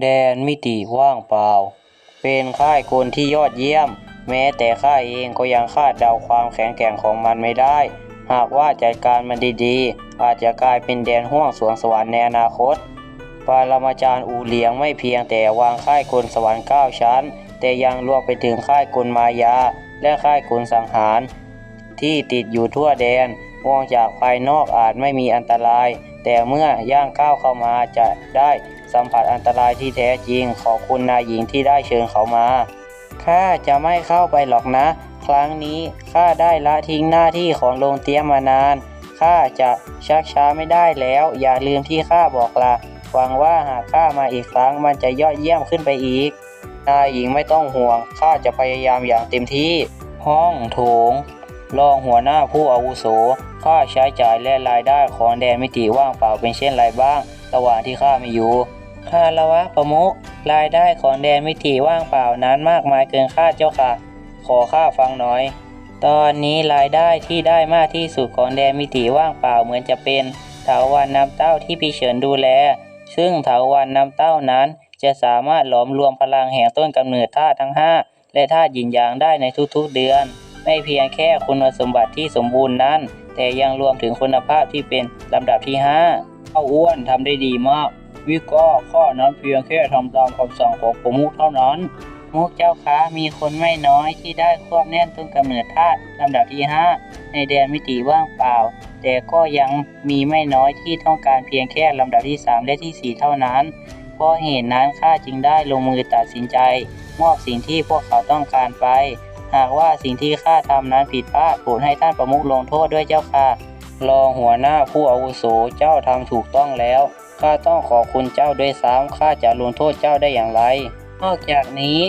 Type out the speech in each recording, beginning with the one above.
แดนมิติว่างเปล่า เป็นค่ายกลที่ยอดเยี่ยม แม้แต่ข้าเองก็ยังคาดเดาความแข็งแกร่งของมันไม่ได้ หากว่าจัดการมันดีๆ อาจจะกลายเป็นแดนห้วงสวงสวรรค์ในอนาคต ปารมาจารย์อูเหลียงไม่เพียงแต่วางค่ายกลสวรรค์เก้าชั้น แต่ยังรวมไปถึงค่ายกลมายา และค่ายกลสังหาร ที่ติดอยู่ทั่วแดนมองจากภายนอกอาจไม่มีอันตราย แต่เมื่อย่างก้าวเข้ามาจะได้ สัมผัสอันตรายที่แท้จริงขอคุณนายหญิงที่ได้เชิญเขามา ข้าจะไม่เข้าไปหรอกนะ ครั้งนี้ข้าได้ละทิ้งหน้าที่ของโรงเตรียมมานาน ข้าจะชักช้าไม่ได้แล้ว อย่าลืมที่ข้าบอกละหวังว่าหากข้ามาอีกครั้งมันจะยอดเยี่ยมขึ้นไปอีก นายหญิงไม่ต้องห่วง ข้าจะพยายามอย่างเต็มที่ ห้องโถง รองหัวหน้าผู้อาวุโส ค่าใช้จ่ายและรายได้ของแดนมิติว่างเปล่าเป็นเช่นไรบ้าง ระหว่างที่ข้าไม่อยู่ คารวะประมุขรายได้ของแดนมิติว่างเปล่านั้นมากมายเกินคาดเจ้าค่ะ ขอข้าฟังหน่อย ตอนนี้รายได้ที่ได้มากที่สุดของแดนมิติว่างเปล่าเหมือนจะเป็นเถาวันน้ำเต้าที่พี่เฉินดูแล ซึ่งเถาวันน้ำเต้านั้นจะสามารถหลอมรวมพลังแห่งต้นกำเนิดธาตุทั้ง 5 และธาตุหยินหยางได้ในทุกๆเดือน ไม่เพียงแค่คุณสมบัติที่สมบูรณ์นั้น แต่ยังรวมถึงคุณภาพที่เป็นลำดับที่ 5 ข้าอ้วนทำได้ดีมาก วิก็ข้อนั้นเพียงแค่ทำตามคำสั่งของประมุขเท่านั้น มุกเจ้าค้ามีคนไม่น้อยที่ได้ควบแน่นต้นกำเนิดธาตุลำดับที่ 5 ในแดนมิติว่างเปล่า แต่ก็ยังมีไม่น้อยที่ต้องการเพียงแค่ลำดับที่ 3 และที่ 4 เท่านั้นเพราะเหตุนั้นข้าจึงได้ลงมือตัดสินใจ มอบสิ่งที่พวกเขาต้องการไป หากว่าสิ่งที่ข้าทำนั้นผิดพลาดโปรดให้ท่านประมุขลงโทษด้วยเจ้าค่ะ รองหัวหน้าผู้อาวุโสเจ้าทำถูกต้องแล้ว ข้าต้องขอบคุณเจ้าด้วยซ้ำข้าจะลงโทษเจ้าได้อย่างไร นอกจากนี้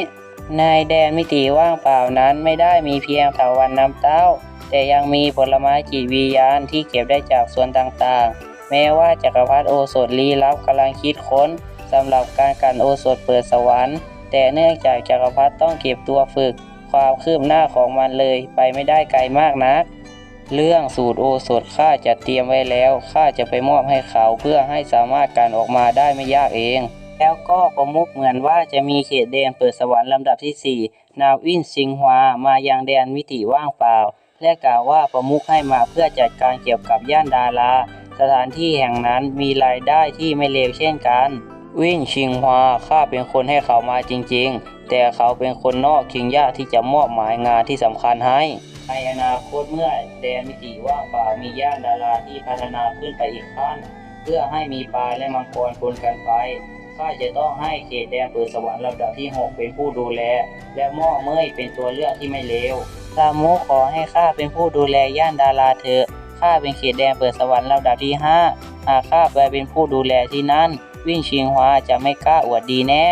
ในแดนมิติว่างเปล่านั้นไม่ได้มีเพียงเถาวันน้ำเต้า แต่ยังมีผลไม้จิตวิญญาณที่เก็บได้จากส่วนต่างๆ แม้ว่าจักรพรรดิโอสถลี้ลับกำลังคิดค้นสำหรับการกันโอสถเปิดสวรรค์ แต่เนื่องจากจักรพรรดิต้องเก็บตัวฝึก ความคืบหน้าของมันเลยไปไม่ได้ไกลมากนัก เรื่องสูตรโอสถข้าจะเตรียมไว้แล้วข้าจะไปมอบให้เขาเพื่อให้สามารถการออกมาได้ไม่ยากเอง แล้วก็ประมุขเหมือนว่าจะมีเขตแดนเปิดสวรรค์ลำดับที่ 4 นาวินซิงฮวามายังแดนมิติว่างเปล่า และกล่าวว่าประมุขให้มาเพื่อจัดการเกี่ยวกับย่านดาราสถานที่แห่งนั้นมีรายได้ที่ไม่เลวเช่นกัน วินชิงฮวาข้าเป็นคนให้เขามาจริง ๆ แต่เขาเป็นคนนอกจึงยากที่จะมอบหมายงานที่สำคัญให้ ในอนาคตเมื่อแดนมิติว่างเปล่ามีย่านดาราที่พัฒนาขึ้นไปอีกขั้น เพื่อให้มีปลาและมังกรปนกันไปข้าจะต้องให้เขตแดนเปิดสวรรค์ลำดับที่ 6 เป็นผู้ดูแล และม่อเมยเป็นตัวเลือกที่ไม่เลวซามุขอให้ข้าเป็นผู้ดูแลย่านดาราเถอะข้าเป็นเขตแดนเปิดสวรรค์ลำดับที่ 5 หากข้าไปเป็นผู้ดูแลที่นั่น วิ่งชิงฮวาจะไม่กล้าอวดดีแน่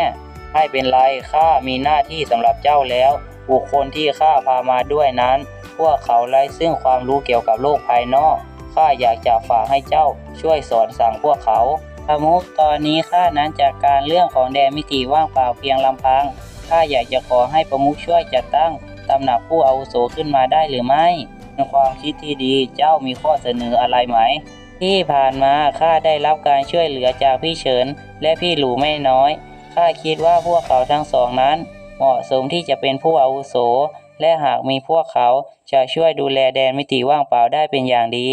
ไม่เป็นไรข้ามีหน้าที่สำหรับเจ้าแล้ว บุคคลที่ข้าพามาด้วยนั้น พวกเขาไร้ซึ่งความรู้เกี่ยวกับโลกภายนอกข้าอยากจะฝากให้เจ้าช่วยสอนสั่งพวกเขาพมุกตอนนี้ข้านั้นจากการเรื่องของแดนมิติว่างเปล่าเพียงลำพังข้าอยากจะขอให้ประมุขช่วยจัดตั้งตำหนักผู้อาวุโสขึ้นมาได้หรือไม่ในความคิดที่ดีเจ้ามีข้อเสนออะไรไหม ที่ผ่านมาข้าได้รับการช่วยเหลือจากพี่เฉินและพี่หลูไม่น้อย ข้าคิดว่าพวกเขาทั้งสองนั้น เหมาะสมที่จะเป็นผู้อาวุโส และหากมีพวกเขาจะช่วยดูแลแดนมิติว่างเปล่าได้เป็นอย่างดี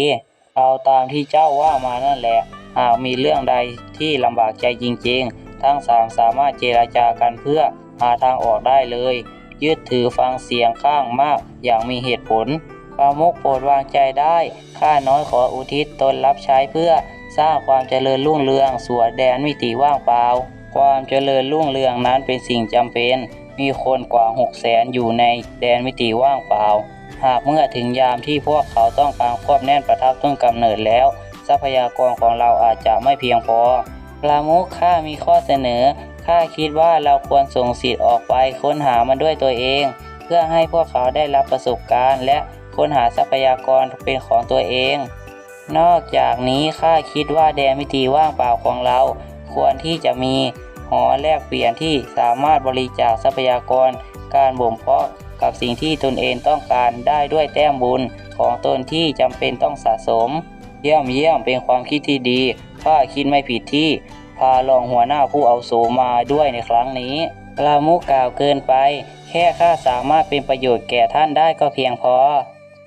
เอาตามที่เจ้าว่ามานั่นแหละ หากมีเรื่องใดที่ลำบากใจจริงๆ ทั้งสามสามารถเจราจากันเพื่อหาทางออกได้เลย ยึดถือฟังเสียงข้างมากอย่างมีเหตุผลปรามุกโปรดวางใจได้ ข้าน้อยขออุทิศตนรับใช้เพื่อสร้างความเจริญรุ่งเรืองสู่แดนมิติว่างเปล่า ความเจริญรุ่งเรืองนั้นเป็นสิ่งจำเป็น มีคนกว่าหกแสนอยู่ในแดนมิติว่างเปล่า หากเมื่อถึงยามที่พวกเขาต้องการควบแน่นประทับต้นกำเนิดแล้ว ทรัพยากรของเราอาจจะไม่เพียงพอปรามุขข้ามีข้อเสนอข้าคิดว่าเราควรส่งสิทธิ์ออกไปค้นหามันด้วยตัวเอง เพื่อให้พวกเขาได้รับประสบการณ์ และค้นหาทรัพยากรเป็นของตัวเอง นอกจากนี้ข้าคิดว่าแดนมิติว่างเปล่าของเรา ควรที่จะมี หอแลกเปลี่ยนที่สามารถบริจาคทรัพยากร การบ่มเพาะกับสิ่งที่ตนเองต้องการได้ด้วยแต้มบุญของตนที่จำเป็นต้องสะสม เยี่ยมเยี่ยมเป็นความคิดที่ดีข้าคิดไม่ผิดที่ พารองหัวหน้าผู้เอาโสมาด้วยในครั้งนี้ลามุกกล่าวเกินไป แค่ข้าสามารถเป็นประโยชน์แก่ท่านได้ก็เพียงพอ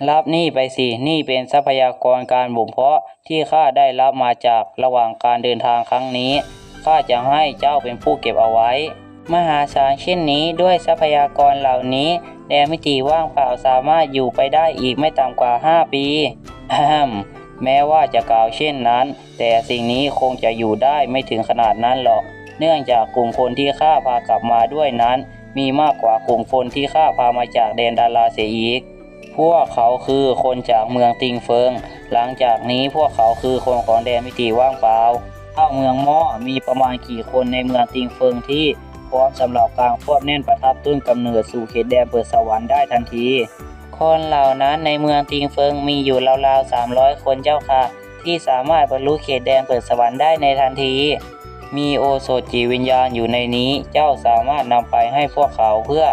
รับนี่ไปสิ นี่เป็นทรัพยากรการบ่มเพาะที่ข้าได้รับมาจากระหว่างการเดินทางครั้งนี้ ข้าจะให้เจ้าเป็นผู้เก็บเอาไว้ มหาศาลเช่นนี้ด้วยทรัพยากรเหล่านี้แดนมิติว่างเปล่าสามารถอยู่ไปได้อีกไม่ต่ำกว่า 5 ปีอะแฮมแม้ว่าจะกล่าวเช่นนั้น แต่สิ่งนี้คงจะอยู่ได้ไม่ถึงขนาดนั้นหรอก เนื่องจากกลุ่มคนที่ข้าพากลับมาด้วยนั้น มีมากกว่ากลุ่มคนที่ข้าพามาจากแดนดาราเสียอีก พวกเขาคือคนจากเมืองติงเฟิง หลังจากนี้พวกเขาคือคนของแดนมิติว่างเปล่า เข้าเมืองม้อมีประมาณกี่คนในเมืองติงเฟิงที่พร้อมสำหรับการควบแน่นประทับต้นกำเนิดสู่เขตแดนเปิดสวรรค์ได้ทันที คนเหล่านั้นในเมืองติงเฟิงมีอยู่ราวๆ 300 คนเจ้าค่ะ ที่สามารถบรรลุเขตแดนเปิดสวรรค์ได้ในทันที มีโอโสถจิวิญญาณอยู่ในนี้ เจ้าสามารถนำไปให้พวกเขาเพื่อ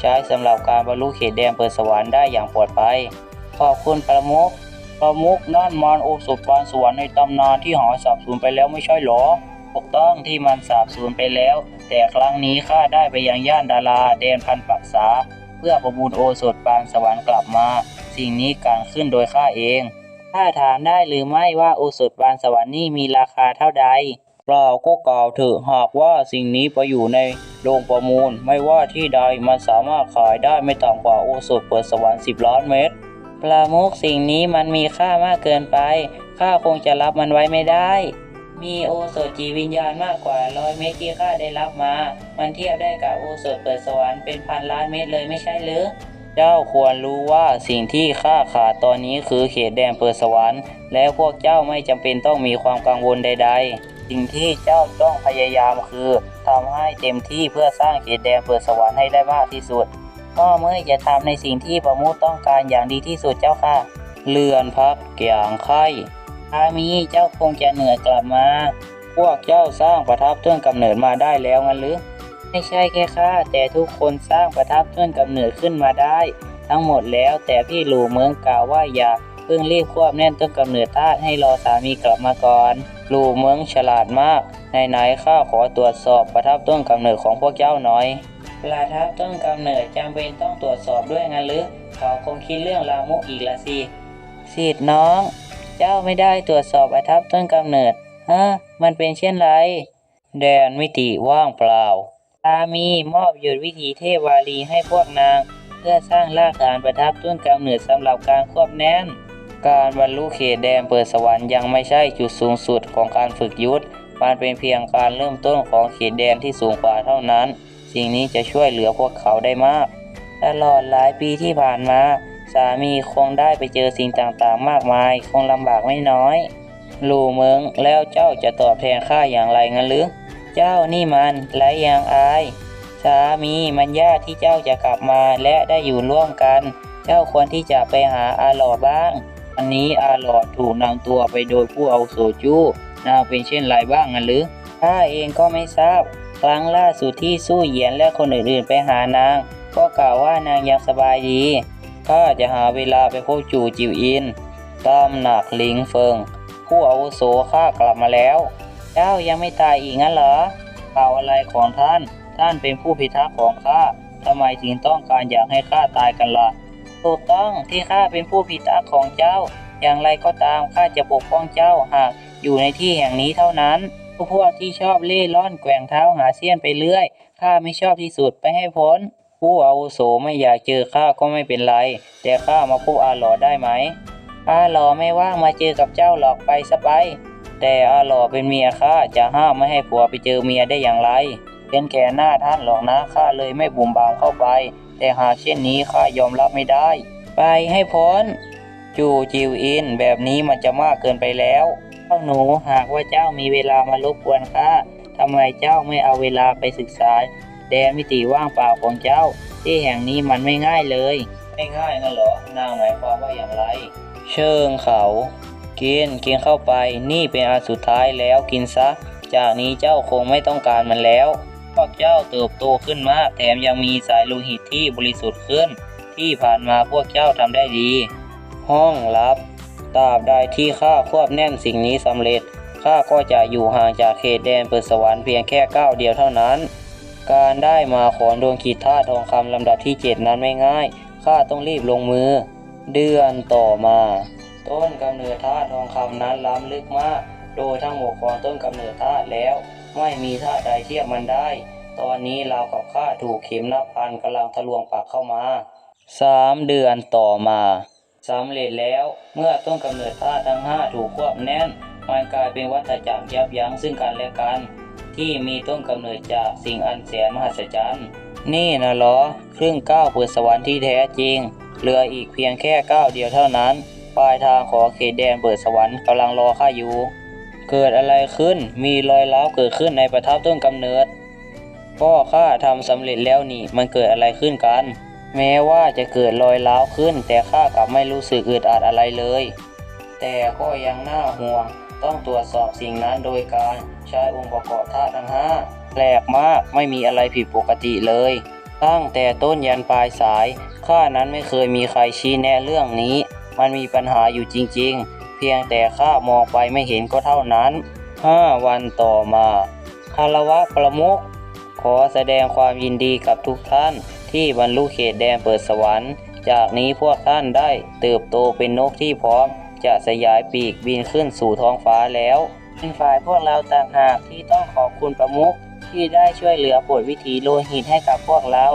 ใช้สำหรับการบรรลุเขตแดนเปิดสวรรค์ได้อย่างปลอดภัย ขอบคุณประมุข ประมุขนั่นมันโอสถปานสวรรค์ในตำนานที่หายสาบสูญไปแล้วไม่ใช่หรอถูกต้องที่มันสาบสูญไปแล้ว แต่ครั้งนี้ข้าได้ไปยังย่านดาราแดนพันปักษา เพื่อประมูลโอสถปานสวรรค์กลับมา สิ่งนี้การขึ้นโดยข้าเองข้าถามได้หรือไม่ว่าโอสถปานสวรรค์นี่มีราคาเท่าใดเปล่าก็กล่าวเถอะหากว่าสิ่งนี้ไปอยู่ในโรงประมูล ไม่ว่าที่ใดมันสามารถขายได้ไม่ต่ำกว่าโอสถเปิดสวรรค์10ล้านเมตร ลามุกสิ่งนี้มันมีค่ามากเกินไป ข้าคงจะรับมันไว้ไม่ได้ มีโอสถจีวิญญาณมากกว่าร้อยเม็ดที่ข้าได้รับมา มันเทียบได้กับโอสถเปิดสวรรค์เป็นพันล้านเม็ดเลยไม่ใช่หรือเจ้าควรรู้ว่าสิ่งที่ข้าขาดตอนนี้คือเขตแดนเปิดสวรรค์ และพวกเจ้าไม่จำเป็นต้องมีความกังวลใด ๆ สิ่งที่เจ้าต้องพยายามคือทำให้เต็มที่เพื่อสร้างเขตแดนเปิดสวรรค์ให้ได้มากที่สุด พ่อเมื่อจะทำในสิ่งที่ประมุขต้องการอย่างดีที่สุดเจ้าค่ะ เลื่อนพักอย่างไข้อามีเจ้าคงจะเหนื่อยกลับมา พวกเจ้าสร้างประทับต้นกำเนิดมาได้แล้วงั้นหรือ ไม่ใช่แค่ข้าแต่ทุกคนสร้างประทับต้นกำเนิดขึ้นมาได้ ทั้งหมดแล้วแต่พี่หลูเมืองกล่าวว่าอย่าเพิ่งรีบควบแน่นต้นกำเนิดธาตุให้รอสามีกลับมาก่อนหลูเมืองฉลาดมากในไหนๆข้าขอตรวจสอบประทับต้นกำเนิดของพวกเจ้าหน่อย ประทับต้นกำเนิดจำเป็นต้องตรวจสอบด้วยงั้นหรือเขาคงคิดเรื่องลามกอีกละสิสิทธิ์น้อง เจ้าไม่ได้ตรวจสอบประทับต้นกำเนิดฮะมันเป็นเช่นไร แดนมิติว่างเปล่าตามีมอบหยุดวิถีเทวาลีให้พวกนาง เพื่อสร้างรากฐานประทับต้นกำเนิดสำหรับการควบแน่น การบรรลุเขตแดนเปิดสวรรค์ยังไม่ใช่จุดสูงสุดของการฝึกยุทธมันเป็นเพียงการเริ่มต้นของเขตแดนที่สูงกว่าเท่านั้น สิ่งนี้จะช่วยเหลือพวกเขาได้มาก ตลอดหลายปีที่ผ่านมา สามีคงได้ไปเจอสิ่งต่างๆ มากมาย คงลำบากไม่น้อยลูเมืองแล้วเจ้าจะตอบแทนข้าอย่างไรงั้นหรือ เจ้านี่มันไรอย่างอาย สามีมันยากที่เจ้าจะกลับมาและได้อยู่ร่วมกัน เจ้าควรที่จะไปหาอาหลอดบ้าง อันนี้อาหลอดถูกนำตัวไปโดยผู้เอาวุโสจู้นาเป็นเช่นไรบ้างงั้นหรือข้าเองก็ไม่ทราบ ครั้งล่าสุดที่สู้เหยียนและคนอื่นๆไปหานาง ก็กล่าวว่านางยังสบายดีข้าจะหาเวลาไปพบจู่จิวอินตามหนักลิงเฟิง ผู้อาวุโสข้ากลับมาแล้ว เจ้ายังไม่ตายอีกงั้นเหรอข่าวอะไรของท่าน ท่านเป็นผู้พิทักษ์ของข้าทำไมถึงต้องการอยากให้ข้าตายกันล่ะถูกต้องที่ข้าเป็นผู้พิทักษ์ของเจ้า อย่างไรก็ตามข้าจะปกป้องเจ้าหากอยู่ในที่แห่งนี้เท่านั้น พวกที่ชอบเล่ร่อนแกว่งเท้าหาเสี้ยนไปเรื่อยข้าไม่ชอบที่สุดไปให้พ้น ผู้อาวุโสไม่อยากเจอข้าก็ไม่เป็นไร แต่ข้ามาพบอาหลอได้ไหม อาหลอไม่ว่างมาเจอกับเจ้าหรอกไปสบายแต่อาหลอเป็นเมียข้าจะห้ามไม่ให้ผัวไปเจอเมียได้อย่างไร เป็นแก่หน้าท่านหรอกนะข้าเลยไม่บุ่มบามเข้าไป แต่หากเช่นนี้ข้ายอมรับไม่ได้ ไปให้พ้น จูจิวอินแบบนี้มันจะมากเกินไปแล้ว หนูหากว่าเจ้ามีเวลามารบกวนข้าทำไมเจ้าไม่เอาเวลาไปศึกษา แดนมิติว่างเปล่าของเจ้า ที่แห่งนี้มันไม่ง่ายเลย ไม่ง่ายนะเหรอนางหมายความว่าอย่างไร เชิงเขา กินกินเข้าไป นี่เป็นอันสุดท้ายแล้วกินซะ จากนี้เจ้าคงไม่ต้องการมันแล้วพวกเจ้าเติบโตขึ้นมากแถมยังมีสายโลหิตที่บริสุทธิ์ขึ้น ที่ผ่านมาพวกเจ้าทำได้ดี ห้องลับ ตราบใดที่ข้าควบแน่นสิ่งนี้สำเร็จข้าก็จะอยู่ห่างจากเขตแดนเปิดสวรรค์เพียงแค่ก้าวเดียวเท่านั้น การได้มาของดวงขีดธาตุทองคำลำดับที่เจ็ดนั้นไม่ง่ายข้าต้องรีบลงมือ เดือนต่อมา ต้นกำเนิดธาตุทองคำนั้นล้ำลึกมาก โดยทั้งหมดของต้นกำเนิดธาตุแล้ว ไม่มีธาตุใดเทียบมันได้ ตอนนี้เราวกับข้าถูกเข็มนับพันกำลังทะลวงปากเข้ามาสามเดือนต่อมา สำเร็จแล้ว เมื่อต้นกำเนิดธาตุทั้งห้าถูกควบแน่น มันกลายเป็นวัฏจักรยับยั้งซึ่งกันและกัน ที่มีต้นกำเนิดจากสิ่งอันแสนมหัศจรรย์ นี่นะหรอครึ่งก้าวเปิดสวรรค์ที่แท้จริง เหลืออีกเพียงแค่ก้าวเดียวเท่านั้น ปลายทางของเขตแดนเปิดสวรรค์กำลังรอข้าอยู่ เกิดอะไรขึ้น มีรอยร้าวเกิดขึ้นในประทับต้นกำเนิดพ่อข้าทำสำเร็จแล้วนี่ มันเกิดอะไรขึ้นกัน แม้ว่าจะเกิดรอยร้าวขึ้น แต่ข้ากลับไม่รู้สึกอึดอัดอะไรเลย แต่ก็ยังน่าห่วง ต้องตรวจสอบสิ่งนั้นโดยการใช้องค์ประกอบธาตุทั้งห้าแปลกมากไม่มีอะไรผิดปกติเลย ตั้งแต่ต้นยันปลายสายข้านั้นไม่เคยมีใครชี้แนะเรื่องนี้ มันมีปัญหาอยู่จริงๆ เพียงแต่ข้ามองไปไม่เห็นก็เท่านั้นห้าวันต่อมาคารวะประมุข ขอแสดงความยินดีกับทุกท่าน ที่บรรลุเขตแดนเปิดสวรรค์ จากนี้พวกท่านได้เติบโตเป็นนกที่พร้อม จะสยายปีกบินขึ้นสู่ท้องฟ้าแล้วเป็นฝ่ายพวกเราต่างหากที่ต้องขอบคุณประมุขที่ได้ช่วยเหลือปลดวิถีโลหิตให้กับพวกเรา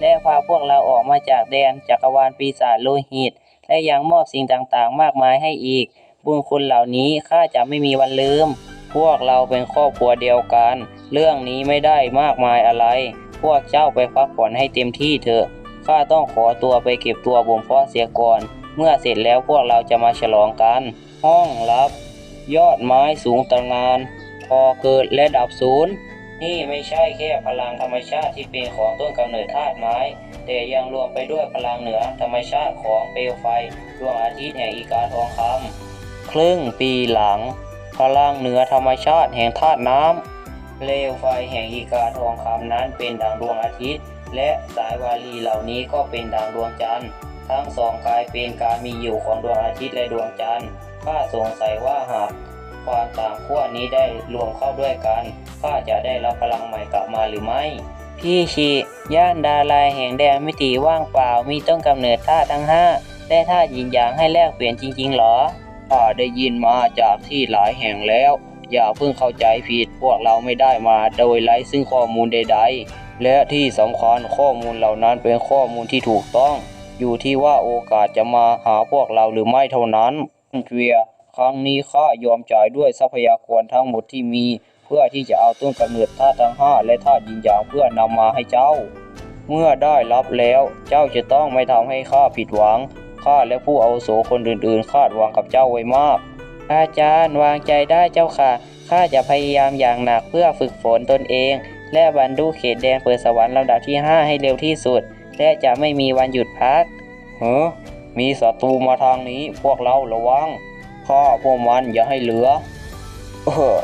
และพาพวกเราออกมาจากแดนจักรวาลปีศาจโลหิต และยังมอบสิ่งต่างๆ มากมายให้อีก บุญคุณเหล่านี้ข้าจะไม่มีวันลืม พวกเราเป็นครอบครัวเดียวกัน เรื่องนี้ไม่ได้มากมายอะไร พวกเจ้าไปพักผ่อนให้เต็มที่เถอะ ข้าต้องขอตัวไปเก็บตัวบ่มเพาะเสียก่อน เมื่อเสร็จแล้วพวกเราจะมาฉลองกัน ห้องลับ ยอดไม้สูงตระงาน พอเกิดและดับศูนย์ นี่ไม่ใช่แค่พลังธรรมชาติที่เป็นของต้นกำเนิดธาตุไม้ แต่ยังรวมไปด้วยพลังเหนือธรรมชาติของเปลวไฟดวงอาทิตย์แห่งอีกาทองคำครึ่งปีหลัง พลังเหนือธรรมชาติแห่งธาตุน้ำเปลวไฟแห่งอีกาทองคำนั้นเป็นดังดวงอาทิตย์ และสายวาลีเหล่านี้ก็เป็นดังดวงจันทร์ ทั้งสองกลายเป็นการมีอยู่ของดวงอาทิตย์และดวงจันทร์ข้าสงสัยว่าหากความต่างขั้วนี้ได้รวมเข้าด้วยกันข้าจะได้รับพลังใหม่กลับมาหรือไม่ พี่ชีย่านดาลายแห่งแดนมิติว่างเปล่ามีต้นกำเนิดธาตุทั้งห้าได้ธาตุยินหยางให้แลกเปลี่ยนจริงๆหรอ ข้าได้ยินมาจากที่หลายแห่งแล้ว อย่าเพิ่งเข้าใจผิดพวกเราไม่ได้มาโดยไร้ซึ่งข้อมูลใด ๆ และที่สำคัญข้อมูลเหล่านั้นเป็นข้อมูลที่ถูกต้อง อยู่ที่ว่าโอกาสจะมาหาพวกเราหรือไม่เท่านั้นเวียครั้งนี้ข้ายอมจ่ายด้วยทรัพยากรทั้งหมดที่มี เพื่อที่จะเอาต้นกำเนิดธาตุทั้งห้าและธาตุยินหยางเพื่อนำมาให้เจ้า เมื่อได้รับแล้ว เจ้าจะต้องไม่ทำให้ข้าผิดหวัง ข้าและผู้อาโสคนอื่นๆคาดหวังกับเจ้าไว้มาก อาจารย์วางใจได้เจ้าค่ะ ข้าจะพยายามอย่างหนักเพื่อฝึกฝนตนเอง และบรรลุเขตแดนเปิดสวรรค์ลำดับที่ 5 ให้เร็วที่สุด และจะไม่มีวันหยุดพักเฮ้อมีศัตรูมาทางนี้พวกเราระวังฆ่าพวกมันอย่าให้เหลือ เออ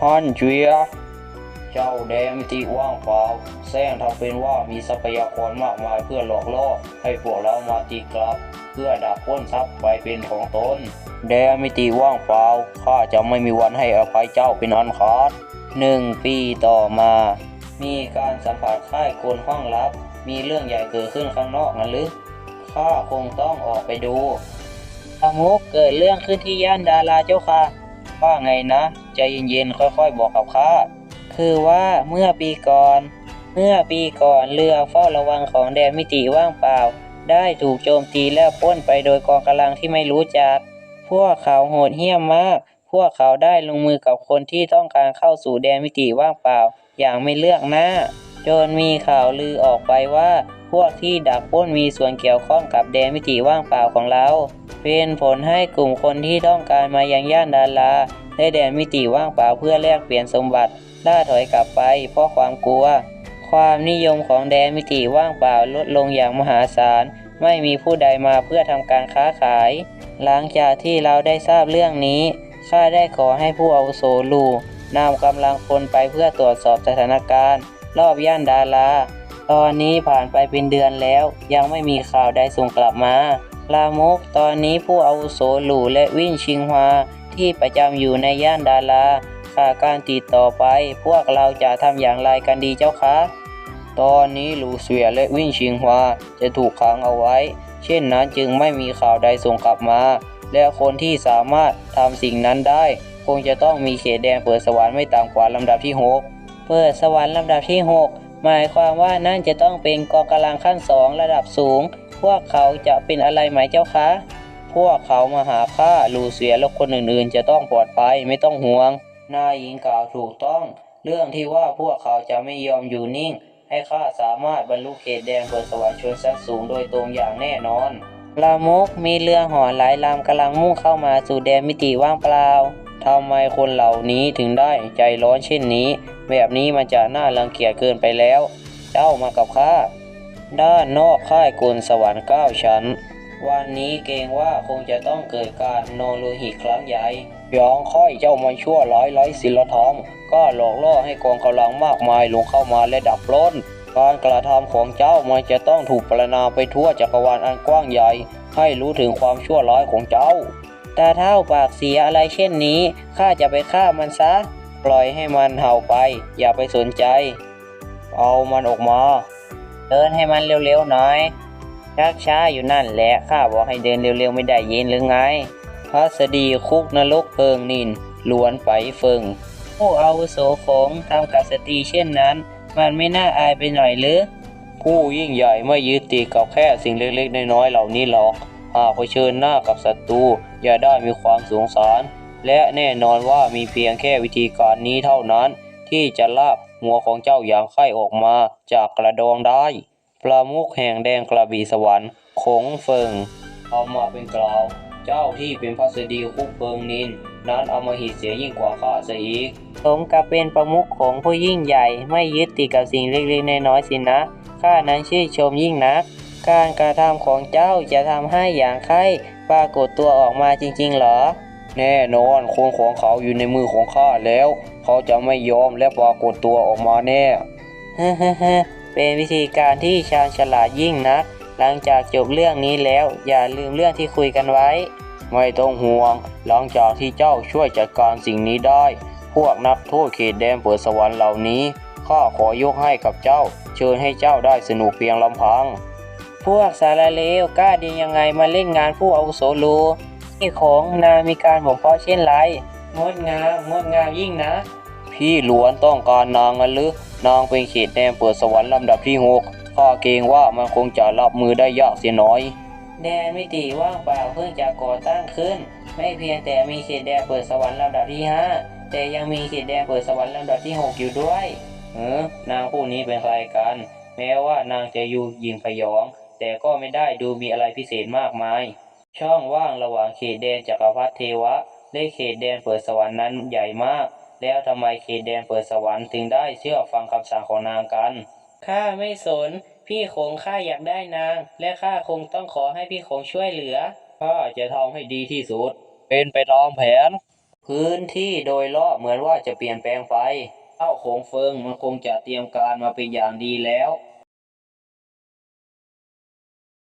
ฮันเจีย จ้าแดนมิติว่างเปล่าแซงทำเป็นว่ามีทรัพยากรมากมายเพื่อหลอกล่อให้พวกเรามาตีกลับ เพื่อดักปล้นทรัพย์ไปเป็นของตน แดนมิติว่างเปล่าข้าจะไม่มีวันให้อภัยเจ้าเป็นอันขาดหนึ่งปีต่อมา มีการสัมผัสค่ายคนห้องลับ มีเรื่องใหญ่เกิดขึ้นข้างนอกนั่นหรือข้าคงต้องออกไปดูอมุกเกิดเรื่องขึ้นที่ย่านดาราเจ้าค่ะว่าไงนะ ใจเย็นๆค่อยๆบอกกับข้า คือว่าเมื่อปีก่อน เมื่อปีก่อนเรือเฝ้าระวังของแดนมิติว่างเปล่า ได้ถูกโจมตีและป้นไปโดยกองกำลังที่ไม่รู้จัก พวกเขาโหดเหี้ยมมาก พวกเขาได้ลงมือกับคนที่ต้องการเข้าสู่แดนมิติว่างเปล่า อย่างไม่เลือกหน้า จนมีข่าวลือออกไปว่า พวกที่ดักป้นมีส่วนเกี่ยวข้องกับแดนมิติว่างเปล่าของเรา เป็นผลให้กลุ่มคนที่ต้องการมายังย่านดาราได้แดนมิติว่างเปล่าเพื่อแลกเปลี่ยนสมบัติ ล่าถอยกลับไป เพราะความกลัว ความนิยมของแดนมิติว่างเปล่าลดลงอย่างมหาศาล ไม่มีผู้ใดมาเพื่อทำการค้าขาย หลังจากที่เราได้ทราบเรื่องนี้ข้าได้ขอให้ผู้อาวุโสลูนำกำลังคนไปเพื่อตรวจสอบสถานการณ์ รอบย่านดาราตอนนี้ผ่านไปเป็นเดือนแล้ว ยังไม่มีข่าวใดส่งกลับมาลามกตอนนี้ผู้อาวุโสหลู่และวินชิงฮวาที่ประจำอยู่ในย่านดารา ขาดการติดต่อไป พวกเราจะทำอย่างไรกันดีเจ้าคะ ตอนนี้ลูเซียและวินชิงฮวาจะถูกขังเอาไว้ เช่นนั้นจึงไม่มีข่าวใดส่งกลับมา และคนที่สามารถทำสิ่งนั้นได้ คงจะต้องมีเขตแดนเปิดสวรรค์ไม่ต่ำกว่าลำดับที่ 6 เปิดสวรรค์ลำดับที่ 6 หมายความว่านั่นจะต้องเป็นกองกำลังขั้นสองระดับสูง พวกเขาจะเป็นอะไรไหมเจ้าคะพวกเขามาหาข้าลูเซียและคนอื่นๆ จะต้องปลอดภัยไม่ต้องห่วง นายหญิงกล่าวถูกต้อง เรื่องที่ว่าพวกเขาจะไม่ยอมอยู่นิ่ง ให้ข้าสามารถบรรลุเขตแดนเปิดสวรรค์ชนชั้นสูงโดยตรงอย่างแน่นอน ลามกมีเรือห่อหลายลำกำลังมุ่งเข้ามาสู่แดนมิติว่างเปล่าทำไมคนเหล่านี้ถึงได้ใจร้อนเช่นนี้ แบบนี้มันจะน่ารังเกียจเกินไปแล้ว เจ้ามากับข้าด้านนอกค่ายกลสวรรค์เก้าชั้น วันนี้เกรงว่าคงจะต้องเกิดการโนโลหิตครั้งใหญ่ ยองค่อยเจ้ามันชั่วร้อยร้อยศิลธรรมก็หลอกล่อให้กองกำลังมากมายหลงเข้ามาและดับปล้น การกระทำของเจ้ามันจะต้องถูกประนามไปทั่วจักรวาลอันกว้างใหญ่ ให้รู้ถึงความชั่วร้ายของเจ้าตาเท่าปากเสียอะไรเช่นนี้ข้าจะไปฆ่ามันซะ ปล่อยให้มันเห่าไป อย่าไปสนใจ เอามันออกมา เดินให้มันเร็วๆหน่อยชักช้าอยู่นั่นแหละข้าบอกให้เดินเร็วๆไม่ได้ยินหรือไง พัสดีคุกนรกเพิงนินล้วนไปเฟิงผู้อาวุโสของทำกับสตรีเช่นนั้น มันไม่น่าอายไปหน่อยหรือผู้ยิ่งใหญ่ไม่ยึดติดกับแค่สิ่งเล็กๆ น้อยๆเหล่านี้หรอก หากเผชิญหน้ากับศัตรูอย่าได้มีความสงสาร และแน่นอนว่ามีเพียงแค่วิธีการนี้เท่านั้น ที่จะลากหัวของเจ้าอย่างไข้ออกมาจากกระดองได้ปลามุกแห่งแดงกระบี่สวรรค์คงเฟิงเอามาเป็นกล่าว เจ้าที่เป็นพัสดีคุกเพิงนิน นั้นเอามาหิตเสียยิ่งกว่าข้าเสียอีกสมกับเป็นประมุขของผู้ยิ่งใหญ่ไม่ยึดติดกับสิ่งเล็กๆน้อยๆสินะข้านั้นชื่นชมยิ่งนัก การกระทำของเจ้าจะทำให้อย่างไข้ปรากฏตัวออกมาจริง ๆ เหรอ แน่นอนคนของเขาอยู่ในมือของข้าแล้ว เขาจะไม่ยอมและปรากฏตัวออกมาแน่ เป็นวิธีการที่ชาญฉลาดยิ่งนัก หลังจากจบเรื่องนี้แล้ว อย่าลืมเรื่องที่คุยกันไว้ ไม่ต้องห่วง หลังจากที่เจ้าช่วยจัดการสิ่งนี้ได้ พวกนักโทษเขตแดนเปิดสวรรค์เหล่านี้ข้าขอยกให้กับเจ้า เชิญให้เจ้าได้สนุกเพียงลำพัง พวกสารเลวกล้าดียังไงมาเล่นงานผู้อาวุโสลูนี่ของนามีการบ่มเพาะเช่นไรงดงามงดงามยิ่งนะ พี่หลวนต้องการนางงั้นหรือนางเป็นเขตแดนเปิดสวรรค์ลำดับที่หก ข้าเกรงว่ามันคงจะรับมือได้ยากเสียน้อย แดนมิติว่างเปล่าเพิ่งจะก่อตั้งขึ้น ไม่เพียงแต่มีเขตแดนเปิดสวรรค์ลำดับที่ห้าแต่ยังมีเขตแดนเปิดสวรรค์ลำดับที่หกอยู่ด้วยเออนางผู้นี้เป็นใครกัน แม้ว่านางจะอยู่ยิงพยอง แต่ก็ไม่ได้ดูมีอะไรพิเศษมากมาย ช่องว่างระหว่างเขตแดนจักรพรรดิเทวะและเขตแดนเปิดสวรรค์นั้นใหญ่มาก แล้วทำไมเขตแดนเปิดสวรรค์ถึงได้เชื่อฟังคำสั่งของนางกัน ข้าไม่สน พี่คงข้าอยากได้นาง และข้าคงต้องขอให้พี่คงช่วยเหลือ ข้าจะทำให้ดีที่สุด เป็นไปตามแผน พื้นที่โดยรอบเหมือนว่าจะเปลี่ยนแปลงไปเอ้าโขงเฟิงมันคงจะเตรียมการมาเป็นอย่างดีแล้ว